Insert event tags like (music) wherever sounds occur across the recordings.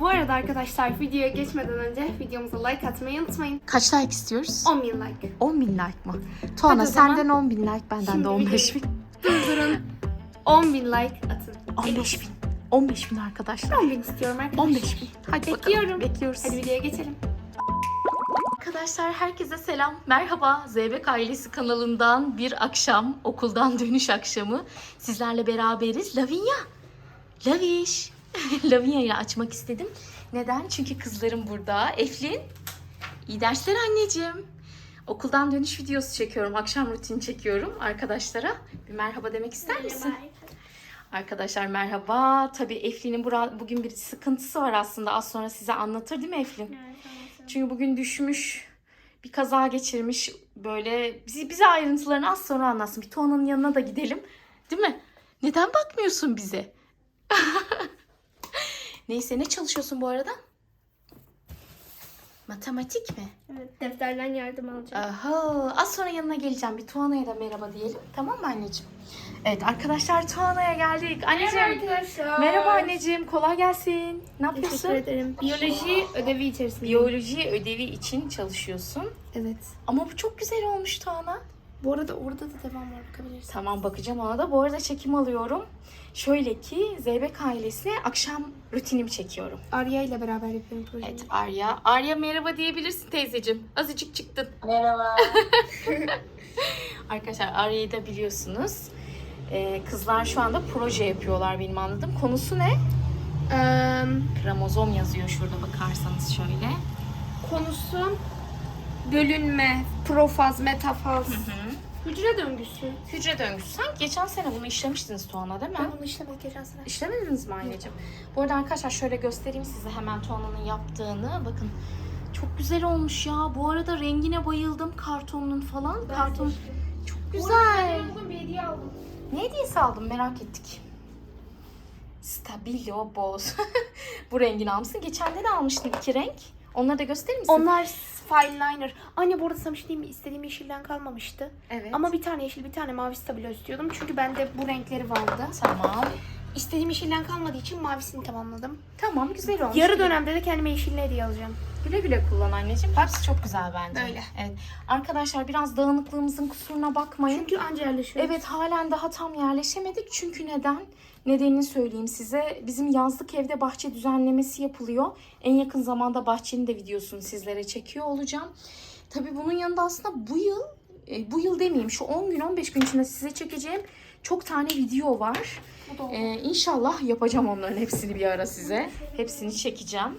bu arada arkadaşlar videoya geçmeden önce videomuza like atmayı unutmayın. Kaç like istiyoruz? 10 bin like. 10 bin like mı? Tuana Hadi o zaman. senden 10 bin like benden Şimdi de 15 bin. (laughs) Durdurun. 10 bin like atın. 15 bin. 15 bin arkadaşlar. 10 bin istiyorum arkadaşlar. 15 bin. Hadi Bekliyorum. bakalım. Bekliyoruz. Hadi videoya geçelim. Arkadaşlar herkese selam. Merhaba. Zeybek Ailesi kanalından bir akşam, okuldan dönüş akşamı sizlerle beraberiz. Lavinya. Laviş. (laughs) Lavinya ile açmak istedim. Neden? Çünkü kızlarım burada. Eflin. İyi dersler anneciğim. Okuldan dönüş videosu çekiyorum. Akşam rutini çekiyorum arkadaşlara. Bir merhaba demek ister misin? Arkadaşlar merhaba. Tabii Eflin'in bugün bir sıkıntısı var aslında. Az sonra size anlatır değil mi Eflin? Çünkü bugün düşmüş, bir kaza geçirmiş. Böyle bizi bize ayrıntılarını az sonra anlatsın. Bir Tuana'nın yanına da gidelim. Değil mi? Neden bakmıyorsun bize? (laughs) Neyse ne çalışıyorsun bu arada? Matematik mi? Evet, defterden yardım alacağım. Aha, az sonra yanına geleceğim. Bir Tuana'ya da merhaba diyelim. Tamam mı anneciğim? Evet arkadaşlar Tuana'ya geldik. Anneciğim. arkadaşlar. Merhaba anneciğim. Kolay gelsin. Ne yapıyorsun? Teşekkür ederim. Biyoloji ödevi içerisinde. Biyoloji ödevi için çalışıyorsun. Evet. Ama bu çok güzel olmuş Tuana. Bu arada orada da devam var bakabilirsin. Tamam bakacağım ona da. Bu arada çekim alıyorum. Şöyle ki Zeybek ailesine akşam rutinimi çekiyorum. Arya ile beraber yapıyorum projeyi. Evet Arya. Arya merhaba diyebilirsin teyzeciğim. Azıcık çıktın. Merhaba. (laughs) Arkadaşlar Arya'yı da biliyorsunuz. Ee, kızlar şu anda proje yapıyorlar benim anladığım. Konusu ne? Eee, Kromozom yazıyor şurada bakarsanız şöyle. konusu bölünme, profaz, metafaz, hücre döngüsü. Hücre döngüsü. Sanki geçen sene bunu işlemiştiniz Tuana değil mi? Ben bunu işlemedik geçen sene. İşlemediniz mi anneciğim? Bu arada arkadaşlar şöyle göstereyim size hemen Tuana'nın yaptığını. Bakın çok güzel olmuş ya. Bu arada rengine bayıldım kartonun falan. Karton çok güzel. Bugün bir hediye aldım. Ne hediyesi aldın merak ettik. Stabilo Boz. (laughs) Bu rengini almışsın. Geçen de de almıştın iki renk. Onları da gösterir misin? Onlar fine liner. Anne bu arada sana bir şey diyeyim mi? İstediğim yeşilden kalmamıştı. Evet. Ama bir tane yeşil, bir tane mavi stabilo istiyordum. Çünkü bende bu renkleri vardı. Tamam. İstediğim yeşilden kalmadığı için mavisini tamamladım. Tamam güzel olmuş. Yarı dönemde de kendime yeşilli hediye alacağım. Güle güle kullan anneciğim. Hepsi çok güzel bence. Öyle. Evet. Arkadaşlar biraz dağınıklığımızın kusuruna bakmayın. Çünkü anca yerleşiyor. Evet halen daha tam yerleşemedik. Çünkü neden? Nedenini söyleyeyim size. Bizim yazlık evde bahçe düzenlemesi yapılıyor. En yakın zamanda bahçenin de videosunu sizlere çekiyor olacağım. Tabii bunun yanında aslında bu yıl, e, bu yıl demeyeyim şu 10 gün 15 gün içinde size çekeceğim çok tane video var. Ee, inşallah yapacağım onların hepsini bir ara size. Hepsini çekeceğim.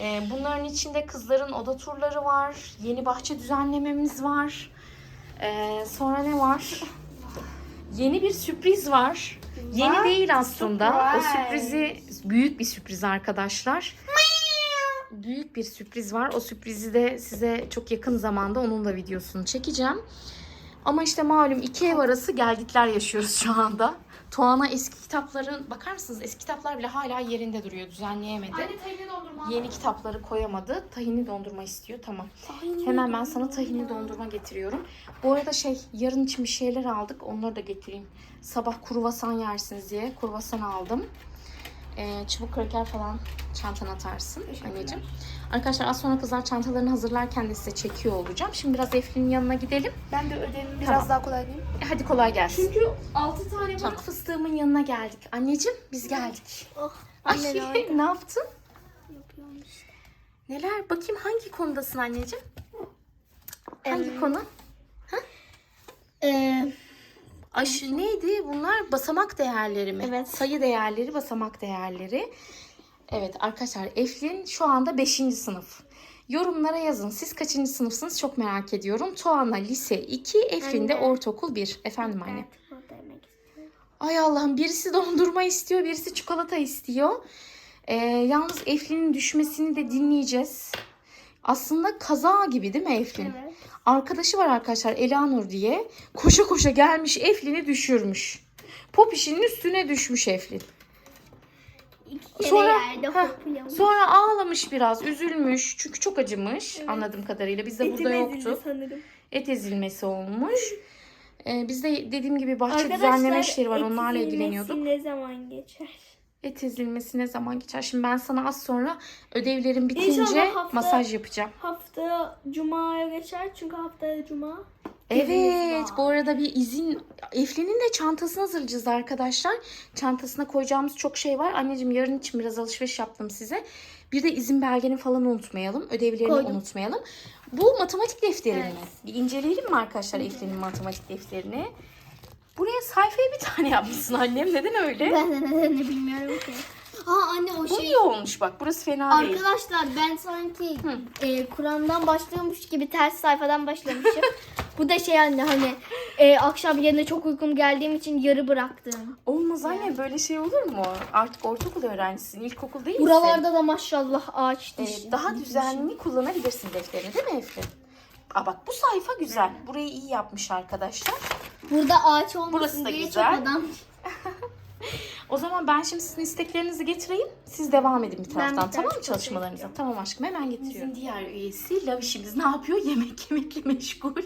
Ee, bunların içinde kızların oda turları var. Yeni bahçe düzenlememiz var. Ee, sonra ne var? Yeni bir sürpriz var. Yeni değil aslında. O Surprise. sürprizi büyük bir sürpriz arkadaşlar. Büyük bir sürpriz var. O sürprizi de size çok yakın zamanda onun da videosunu çekeceğim. Ama işte malum iki ev arası gelgitler yaşıyoruz şu anda. Tuana eski kitapların bakar mısınız eski kitaplar bile hala yerinde duruyor düzenleyemedi. Anne tahinli dondurma. Yeni kitapları koyamadı. Tahinli dondurma istiyor. Tamam. Tahinli Hemen ben sana tahinli dondurma getiriyorum. Bu arada şey yarın için bir şeyler aldık. Onları da getireyim. Sabah kruvasan yersiniz diye kruvasan aldım. Ee, çubuk kraker falan çantana atarsın anneciğim. Arkadaşlar az sonra kızlar çantalarını hazırlarken de size çekiyor olacağım. Şimdi biraz Eflin'in yanına gidelim. Ben de ödevimi biraz Tamam. daha kolay diyeyim. E, Hadi kolay gelsin. Çünkü 6 tane var. Çat fıstığımın yanına geldik. Anneciğim biz geldik. Oh, Ay, anne nerede? (laughs) ne yaptın? Yapıyormuş. Neler? Bakayım hangi konudasın anneciğim? Hangi Em, konu? Ee, Aşı neydi? Bunlar basamak değerleri mi? Evet. Sayı değerleri, basamak değerleri. Evet arkadaşlar Eflin şu anda 5. sınıf. Yorumlara yazın. Siz kaçıncı sınıfsınız çok merak ediyorum. Tuana lise 2, Eflin de Anne. ortaokul 1. Efendim anne. Ay Allah'ım birisi dondurma istiyor, birisi çikolata istiyor. Ee, yalnız Eflin'in düşmesini de dinleyeceğiz. Aslında kaza gibi değil mi Eflin? Evet. Arkadaşı var arkadaşlar Elanur diye. Koşa koşa gelmiş Eflin'i düşürmüş. Popişinin üstüne düşmüş Eflin. Kere Sonra, yerde heh, sonra ağlamış biraz, üzülmüş. Çünkü çok acımış anladığım kadarıyla. Bizde burada yoktu. sanırım. Et ezilmesi olmuş. Ee, bizde dediğim gibi bahçe düzenleme işleri var. Onlarla ilgileniyorduk. ne zaman geçer? Et ezilmesi ne zaman geçer? Şimdi ben sana az sonra ödevlerim bitince hafta- masaj yapacağım. Hafta Cuma'ya geçer çünkü haftaya Cuma. Evet bu arada bir izin Eflin'in de çantasını hazırlayacağız arkadaşlar. Çantasına koyacağımız çok şey var. Anneciğim yarın için biraz alışveriş yaptım size. Bir de izin belgeni falan unutmayalım. Ödevlerini Koydum. unutmayalım. Bu matematik defteri mi? Evet. Bir inceleyelim mi arkadaşlar Eflin'in matematik defterini? Buraya sayfaya bir tane yapmışsın annem. Neden öyle? Ben de nedenini bilmiyorum ki. Ha anne o Bu şey. iyi olmuş bak. Burası fena değil. Arkadaşlar ben sanki e, Kur'an'dan başlıyormuş gibi ters sayfadan başlamışım. Bu da şey anne hani e, akşam yerine çok uykum geldiğim için yarı bıraktım. Olmaz anne böyle şey olur mu? Artık ortaokul öğrencisin. ilkokul değil misin? Buralarda da maşallah ağaç Ee, diş. daha düzenli kullanabilirsin defterini değil mi Eflin? Aa bak bu sayfa güzel. Burayı iyi yapmış arkadaşlar. Burada ağaç olmasın Burası da diye güzel. çok adam. (laughs) O zaman ben şimdi sizin isteklerinizi getireyim. Siz devam edin bir taraftan. bir tamam mı çalışmalarınıza? Tamam aşkım hemen getiriyorum. Bizim diğer üyesi Lavişimiz ne yapıyor? (laughs) Yemek yemekle meşgul.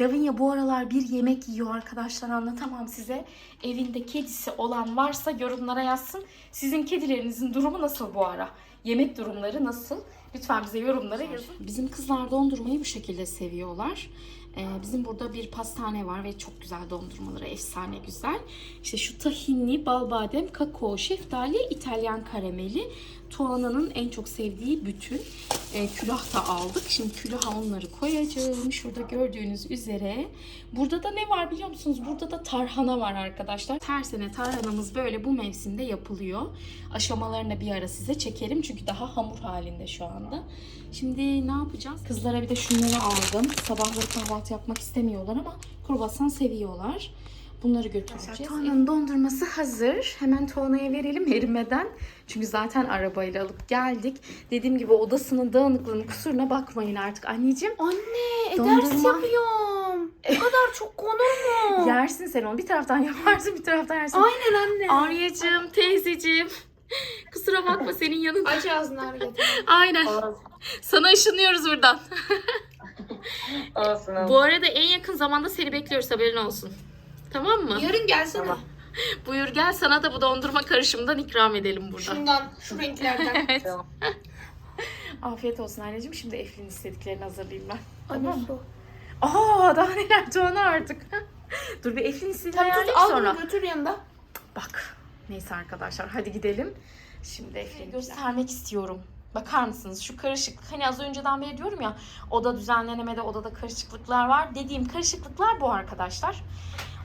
Lavinya bu aralar bir yemek yiyor arkadaşlar anlatamam size. Evinde kedisi olan varsa yorumlara yazsın. Sizin kedilerinizin durumu nasıl bu ara? Yemek durumları nasıl? Lütfen bize yorumlara yazın. Bizim kızlar dondurmayı bu şekilde seviyorlar. Ee, bizim burada bir pastane var ve çok güzel dondurmaları efsane güzel. İşte şu tahinli, bal badem, kakao, şeftali, İtalyan karameli. Tuana'nın en çok sevdiği bütün e, külah da aldık. Şimdi külaha onları koyacağım. Şurada gördüğünüz üzere. Burada da ne var biliyor musunuz? Burada da tarhana var arkadaşlar. Her sene tarhanamız böyle bu mevsimde yapılıyor. Aşamalarını bir ara size çekerim. Çünkü daha hamur halinde şu anda. Şimdi ne yapacağız? Kızlara bir de şunları aldım. Sabahları kahvaltı yapmak istemiyorlar ama kruvasan seviyorlar. Bunları götüreceğiz. Tuana'nın dondurması hazır. Hemen Tuana'ya verelim erimeden. Çünkü zaten arabayla alıp geldik. Dediğim gibi odasının dağınıklığının kusuruna bakmayın artık anneciğim. Anne e, Dondurma. ders yapıyorum. O kadar çok konur mu? (laughs) Yersin sen onu. Bir taraftan yaparsın bir taraftan yersin. Aynen anne. Aryacığım, teyzeciğim. Kusura bakma (laughs) senin yanında. Aç ağzını Arya. (laughs) Aynen. Sana ışınıyoruz buradan. Olsun olsun. Bu arada en yakın zamanda seni bekliyoruz haberin olsun. Tamam mı? Yarın gelsene. (laughs) Buyur gel sana da bu dondurma karışımından ikram edelim burada. Şundan, şu (laughs) renklerden. Evet. Tamam. Afiyet olsun anneciğim. Şimdi Eflin'in istediklerini hazırlayayım ben. Tamam mı? Aa daha neler Tuana artık. (laughs) Dur bir Eflin istediğini Tamam tut ayarlayayım al sonra. bunu götür yanında. Bak. Neyse arkadaşlar hadi gidelim. Şimdi Eflin'i göstermek istiyorum. Bakar mısınız şu karışıklık hani az önceden beri diyorum ya oda düzenlenemede odada karışıklıklar var. Dediğim karışıklıklar bu arkadaşlar.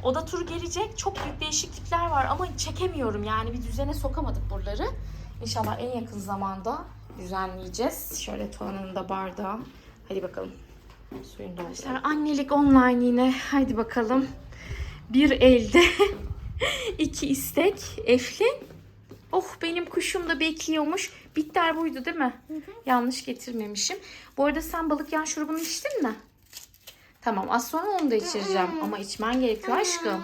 Oda turu gelecek. Çok büyük değişiklikler var ama çekemiyorum yani bir düzene sokamadık buraları. İnşallah en yakın zamanda düzenleyeceğiz. Şöyle Tuana'nın da bardağı. Hadi bakalım. Suyunu dolduralım. Annelik online yine. Hadi bakalım. Bir elde (laughs) iki istek. Eflin. Oh benim kuşum da bekliyormuş. Bitter buydu değil mi? Yanlış getirmemişim. Bu arada sen balık yan şurubunu içtin mi? Tamam az sonra onu da içireceğim. Ama içmen gerekiyor aşkım.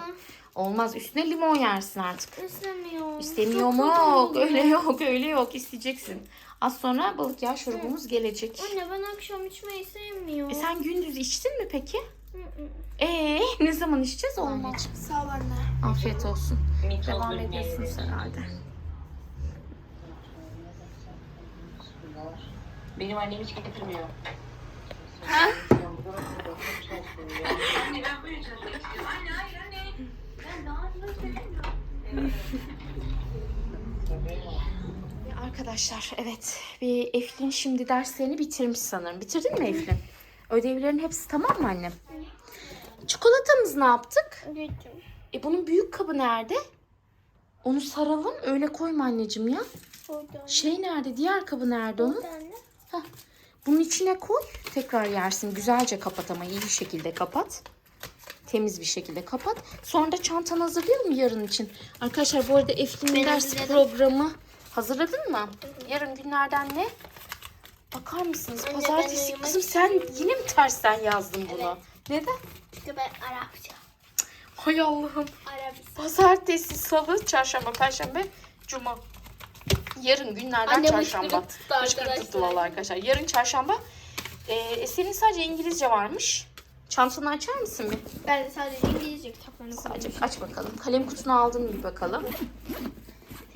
Olmaz üstüne limon yersin artık. İstemiyorum. İstemiyor mu? öyle yok öyle yok isteyeceksin. Az sonra balık yağı şurubumuz gelecek. Anne ben akşam içmeyi sevmiyorum. E sen gündüz içtin mi peki? Ee ne zaman içeceğiz olmaz. Sağ ol anne. Afiyet olsun. Devam ediyorsunuz herhalde. Benim annem hiç getirmiyor. Arkadaşlar evet bir Eflin şimdi derslerini bitirmiş sanırım. Bitirdin mi Eflin? Ödevlerin hepsi tamam mı annem? Çikolatamız ne yaptık? Götür. E bunun büyük kabı nerede? Onu saralım öyle koyma anneciğim ya. Orada. Şey nerede? Diğer kabı nerede onun? Orada anne. Bunun içine koy. Tekrar yersin. Güzelce kapat ama iyi şekilde kapat. Temiz bir şekilde kapat. Sonra da çantanı hazırlayalım yarın için? Arkadaşlar bu arada Eflin'in Ben ders hazırladım. programı hazırladın mı? Yarın günlerden ne? Bakar mısınız? Anne, Pazartesi. ben Kızım sen yine mi tersten yazdın bunu? Neden? İşte ben Arapça. Hay Allah'ım. Arabistan. Pazartesi, salı, çarşamba, perşembe, cuma. Yarın günlerden Anne çarşamba. hıçkırık tuttu Hıçkırık tuttu arkadaşlar. vallahi arkadaşlar. Yarın çarşamba. Ee, senin sadece İngilizce varmış. Çantanı açar mısın bir? Ben de sadece İngilizce kitaplarını Sadece koymuşum. aç bakalım. Kalem kutunu aldın mı bir bakalım.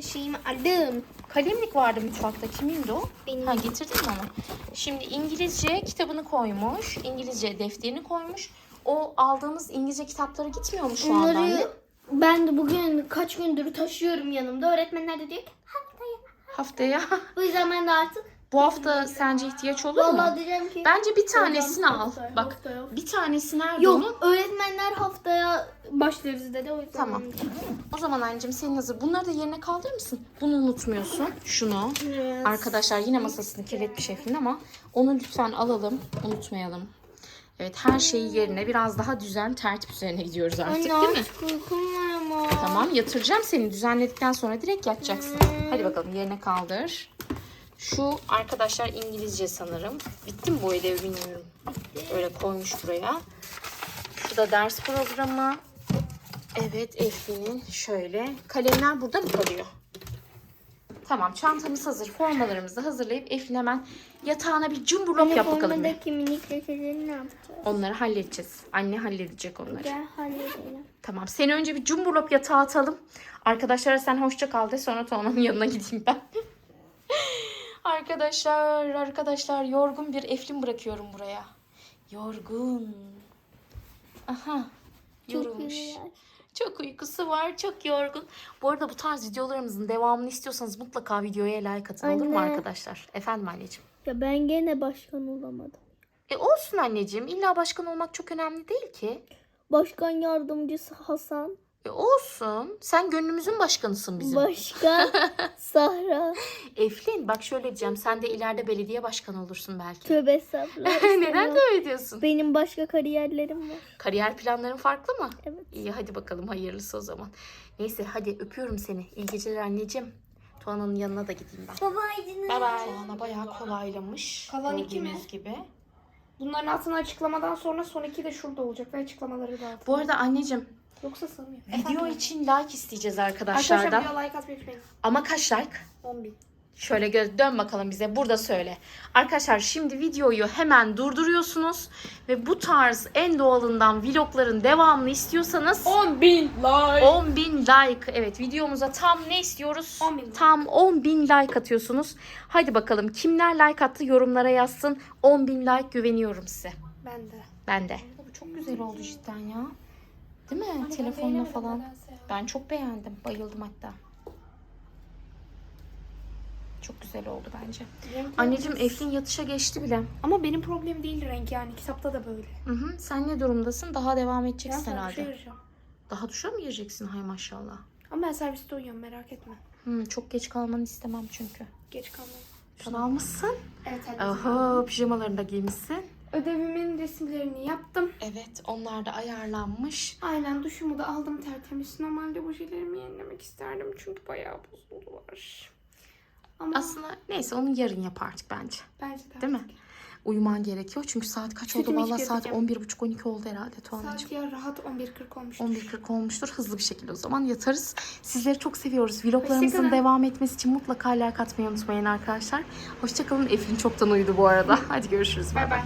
Şeyimi aldım. Kalemlik vardı mutfakta. Kimindi o? Benim. Ha getirdin mi onu? Şimdi İngilizce kitabını koymuş. İngilizce defterini koymuş. O aldığımız İngilizce kitaplara gitmiyor mu şu anda? Bunları ben de bugün kaç gündür taşıyorum yanımda. Öğretmenler de diyor ki haftaya. Haftaya. (laughs) Bu yüzden ben de artık Bu hafta sence ihtiyaç olur mu? vallahi diyeceğim ki Bence bir tanesini Hocam, al. haftaya, Bak haftaya. bir tanesi nerede Yok onun? öğretmenler haftaya başlarız dedi o yüzden. Tamam. O zaman anneciğim senin hazır. Bunları da yerine kaldırır mısın? Bunu unutmuyorsun. Şunu. Evet. Arkadaşlar yine masasını kirletmiş Eflin ama onu lütfen alalım. Unutmayalım. Evet her şeyi yerine biraz daha düzen tertip üzerine gidiyoruz artık Anne değil mi? uykum var ama. Tamam yatıracağım seni düzenledikten sonra direkt yatacaksın. Hadi bakalım yerine kaldır. Şu arkadaşlar İngilizce sanırım. Bitti mi bu ödev bilmiyorum. Öyle koymuş buraya. Şu da ders programı. Evet Eflin'in şöyle. Kalemler burada mı kalıyor? Tamam çantamız hazır. Formalarımızı da hazırlayıp Eflin hemen yatağına bir cumburlop yap bakalım. bir. Minik lekeleri ne yapacağız? Onları halledeceğiz. Anne halledecek onları. Gel halledelim. Tamam. Seni önce bir cumburlop yatağa atalım. Arkadaşlara sen hoşça kal de sonra Tuana'nın yanına gideyim ben. (laughs) arkadaşlar, arkadaşlar yorgun bir Eflin bırakıyorum buraya. Yorgun. Aha. Çok Yorulmuş. Çok uykusu var, çok yorgun. Bu arada bu tarz videolarımızın devamını istiyorsanız mutlaka videoya like atın olur mu Anne. arkadaşlar? Efendim anneciğim. Ya ben gene başkan olamadım. E olsun anneciğim. İlla başkan olmak çok önemli değil ki. Başkan yardımcısı Hasan. E olsun. Sen gönlümüzün başkanısın bizim. Başkan (laughs) Sahra. Eflin bak şöyle diyeceğim. Sen de ileride belediye başkanı olursun belki. Tövbe estağfurullah. (laughs) Neden öyle diyorsun? Benim başka kariyerlerim var. Kariyer planların farklı mı? Evet. İyi hadi bakalım hayırlısı o zaman. Neyse hadi öpüyorum seni. İyi geceler anneciğim. Tuana'nın yanına da gideyim ben. Babaydınız. Bye bye. Tuana bayağı kolaylamış. Kalan iki mi? Gibi. Bunların altına açıklamadan sonra son iki de şurada olacak ve açıklamaları da altında. Bu arada anneciğim Yoksa sığmıyor. video için like isteyeceğiz Arkadaşlar arkadaşlardan. video like atmayı unutmayın. Ama kaç like? 10 bin. Şöyle göz dön bakalım bize burada söyle. Arkadaşlar şimdi videoyu hemen durduruyorsunuz ve bu tarz en doğalından vlogların devamını istiyorsanız 10 bin like. 10 bin like. Evet videomuza tam ne istiyoruz? 10 bin. Tam 10 bin like atıyorsunuz. Hadi bakalım kimler like attı yorumlara yazsın. 10 bin like güveniyorum size. Ben de. Ben de. Bu çok güzel oldu cidden ya. Değil mi? Telefonla falan. Ben çok beğendim. Bayıldım hatta. Çok güzel oldu bence. Anneciğim Eflin yatışa geçti bile. Ama benim problemim değil renk yani. Kitapta da böyle. Hı hı. Sen ne durumdasın? Daha devam Ben edeceksin sana bir herhalde. şey vereceğim. Daha duşa mı gireceksin? Hay maşallah. Ama ben serviste uyuyorum merak etme. Hı, çok geç kalmanı istemem çünkü. Geç kalmayın. Sen almışsın. Evet. Aha pijamalarını da giymişsin. Ödevimin resimlerini yaptım. Evet onlar da ayarlanmış. Aynen duşumu da aldım tertemiz. Normalde bu şeylerimi yenilemek isterdim çünkü bayağı bozuldular. Ama Aslında neyse onu yarın yap artık bence. bence de. Değil mi? Uyuman gerekiyor çünkü saat kaç oldu? Sütümü Valla saat içireceğim. 11.30-12 oldu herhalde Tuana'cığım. Saat ya rahat 11.40 olmuştur. 11.40 olmuştur. Hızlı bir şekilde o zaman yatarız. Sizleri çok seviyoruz. Vloglarımızın Hoşçakalın. devam etmesi için mutlaka like atmayı unutmayın arkadaşlar. Hoşçakalın. Eflin çoktan uyudu bu arada. (laughs) Hadi görüşürüz. Bay bay.